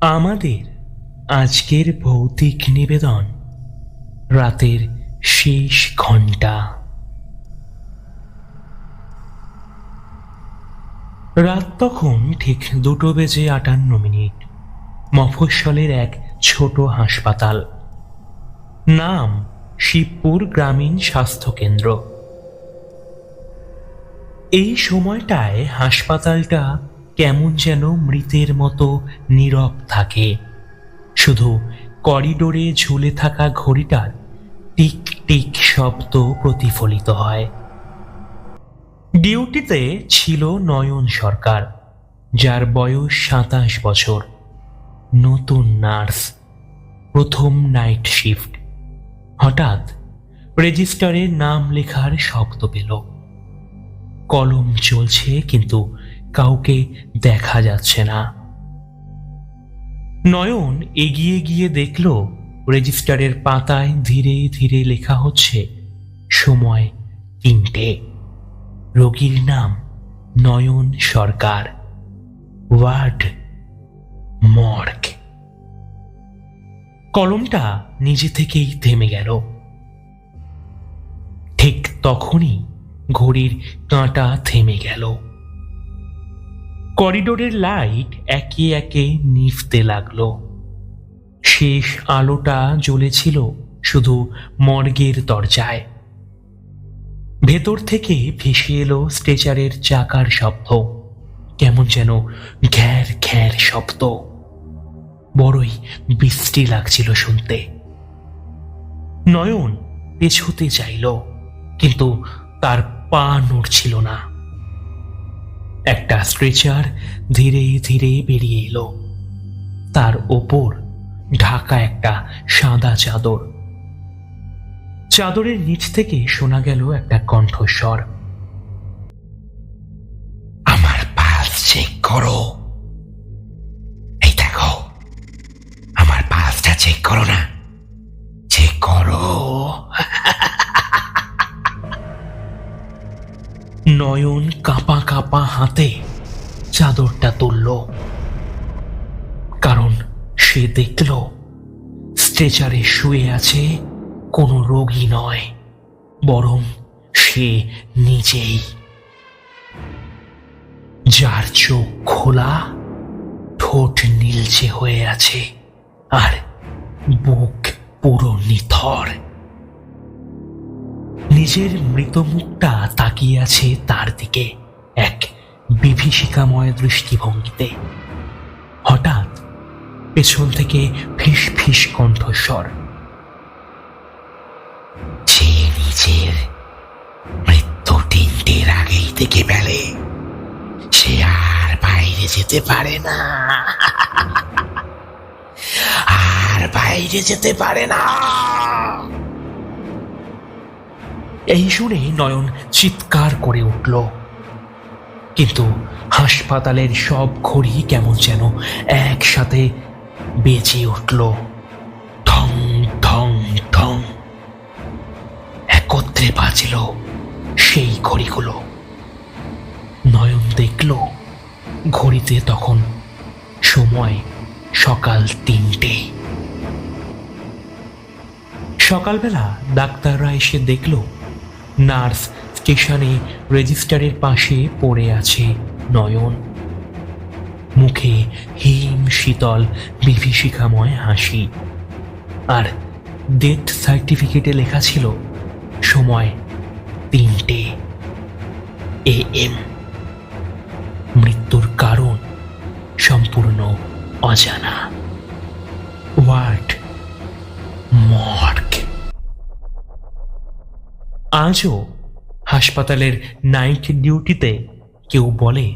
আমাদের আজকের ভৌতিক নিবেদন রাতের শেষ ঘণ্টা রাত তখন ঠিক দুটো বেজে আটান্ন মিনিট, মফস্বলের এক ছোট হাসপাতাল। নাম শিবপুর গ্রামীণ স্বাস্থ্য কেন্দ্র। এই সময়টায় হাসপাতালটা কেমন যেন মৃতের মতো নীরব থাকে। শুধু করিডোরে ঝুলে থাকা ঘড়িটার টিক টিক শব্দ প্রতিফলিত হয়। ডিউটিতে ছিল নয়ন সরকার, যার বয়স সাতাশ বছর। নতুন নার্স, প্রথম নাইট শিফট। হঠাৎ রেজিস্টারে নাম লেখার শব্দ পেল। কলম চলছে, কিন্তু কাউকে দেখা যাচ্ছে না। নয়ন এগিয়ে গিয়ে দেখল, রেজিস্টারের পাতায় ধীরে ধীরে লেখা হচ্ছে, সময় তিনটে। রোগীর নাম নয়ন সরকার। Word morgue. কলমটা নিজে থেকেই থেমে গেল। ঠিক তখনই ঘড়ির কাঁটা থেমে গেল। করিডোরের লাইট একে একে নিভতে লাগল। শেষ আলোটা জ্বলেছিল শুধু মর্গের দরজায়। ভেতর থেকে ভেসে এলো স্ট্রেচারের চাকার শব্দ। কেমন যেন ঘ্যার ঘ্যার শব্দ। বড়ই বৃষ্টি লাগছিল শুনতে। নয়ন পেছোতে চাইল, কিন্তু তার পা নড়ছিল না। একটা স্ট্রেচার ধীরে ধীরে বেরিয়ে এলো। তার ওপর ঢাকা একটা সাদা চাদর। চাদরের নিচ থেকে শোনা গেল একটা কণ্ঠস্বর। আমার পালস চেক করো। এই দেখো, আমার পালসটা চেক করো না। নয়ন কাঁপা কাঁপা হাতে চাদরটা তুলল। কারণ সে দেখল, স্ট্রেচারে শুয়ে আছে কোনো রোগী নয়, বরং সে নিজেই। যার চোখ খোলা, ঠোঁট নীলচে হয়ে আছে, আর বুক পুরো নিথর। নিজের মৃত মুখটা তাকিয়ে আছে তার দিকে, এক বিভীষিকাময় দৃষ্টিভঙ্গিতে। হঠাৎ পেছন থেকে ফিস ফিস কণ্ঠস্বর। যে নিজের মৃত্যু তিনটের আগেই থেকে ফেলে, সে আর বাইরে যেতে পারে না। আর বাইরে যেতে পারে না। এই শুনে নয়ন চিৎকার করে উঠল। কিন্তু হাসপাতালের সব ঘড়ি কেমন যেন একসাথে বেজে উঠল। ঠং ঠং ঠং একত্রে বাজল সেই ঘড়িগুলো। নয়ন দেখল, ঘড়িতে তখন সময় সকাল তিনটে। সকালবেলা ডাক্তাররা এসে দেখল নার্স স্টেশনে রেজিস্টারের পাশে পড়ে আছে নয়ন। মুখে হিম, শীতল, বিভীষিকাময় হাসি। আর ডেথ সার্টিফিকেটে লেখা ছিল, সময় তিনটে, এ এম। মৃত্যুর কারণ সম্পূর্ণ অজানা। ওয়ার্ড আজও হাসপাতালের নাইট ডিউটিতে কেউ বলে,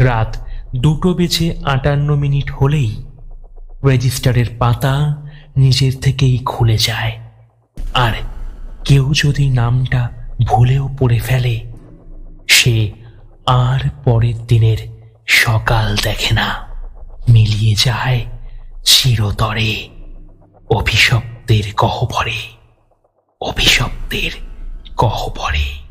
রাত দুটো বেজে আটান্ন মিনিট হলেই রেজিস্টারের পাতা নিজের থেকেই খুলে যায়। আর কেউ যদি নামটা ভুলেও পড়ে ফেলে, সে আর পরের দিনের সকাল দেখে না। মিলিয়ে যায় চিরতরে অভিশপ্তের গহ্বরে, অভিশপ্তের গহ্বরে